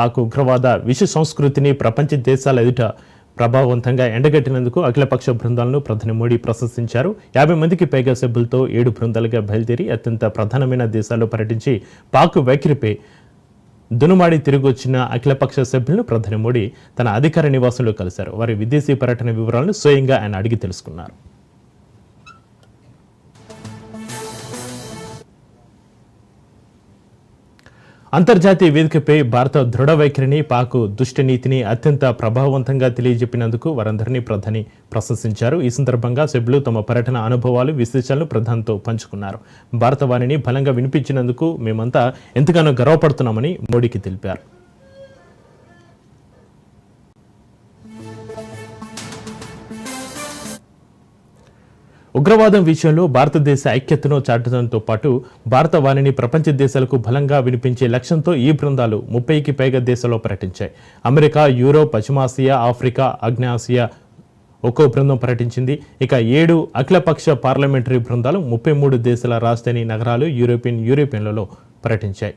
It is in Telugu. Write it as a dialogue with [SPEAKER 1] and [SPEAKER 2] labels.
[SPEAKER 1] పాక్ ఉగ్రవాద విష సంస్కృతిని ప్రపంచ దేశాల ఎదుట ప్రభావవంతంగా ఎండగట్టినందుకు అఖిలపక్ష బృందాలను ప్రధాని మోడీ ప్రశంసించారు. యాభై మందికి పైగా సభ్యులతో ఏడు బృందాలుగా బయలుదేరి అత్యంత ప్రధానమైన దేశాల్లో పర్యటించి పాక్ వైఖరిపై దునుమాడి తిరిగి వచ్చిన అఖిలపక్ష సభ్యులను ప్రధాని మోడీ తన అధికార నివాసంలో కలిశారు. వారి విదేశీ పర్యటన వివరాలను స్వయంగా ఆయన అడిగి తెలుసుకున్నారు. అంతర్జాతీయ వేదికపై భారత దృఢ వైఖరిని పాకు దుష్టనీతిని అత్యంత ప్రభావవంతంగా తెలియజెప్పినందుకు వారందరినీ ప్రధాని ప్రశంసించారు. ఈ సందర్భంగా సభ్యులు తమ పర్యటన అనుభవాలు విశేషాలను ప్రధానితో పంచుకున్నారు. భారత వాణిని బలంగా వినిపించినందుకు మేమంతా ఎంతగానో గర్వపడుతున్నామని మోడీకి తెలిపారు. ఉగ్రవాదం విషయంలో భారతదేశ ఐక్యతను చాటడంతో పాటు భారత వాణిని ప్రపంచ దేశాలకు బలంగా వినిపించే లక్ష్యంతో ఈ బృందాలు ముప్పైకి పైగా దేశాల్లో పర్యటించాయి. అమెరికా యూరోప్ పశ్చిమాసియా ఆఫ్రికా ఆగ్నేయాసియా ఒక్కో బృందం పర్యటించింది. ఇక ఏడు అఖిలపక్ష పార్లమెంటరీ బృందాలు ముప్పై మూడు దేశాల రాజధాని నగరాలు యూరోపియన్ యూరోపియన్లలో పర్యటించాయి.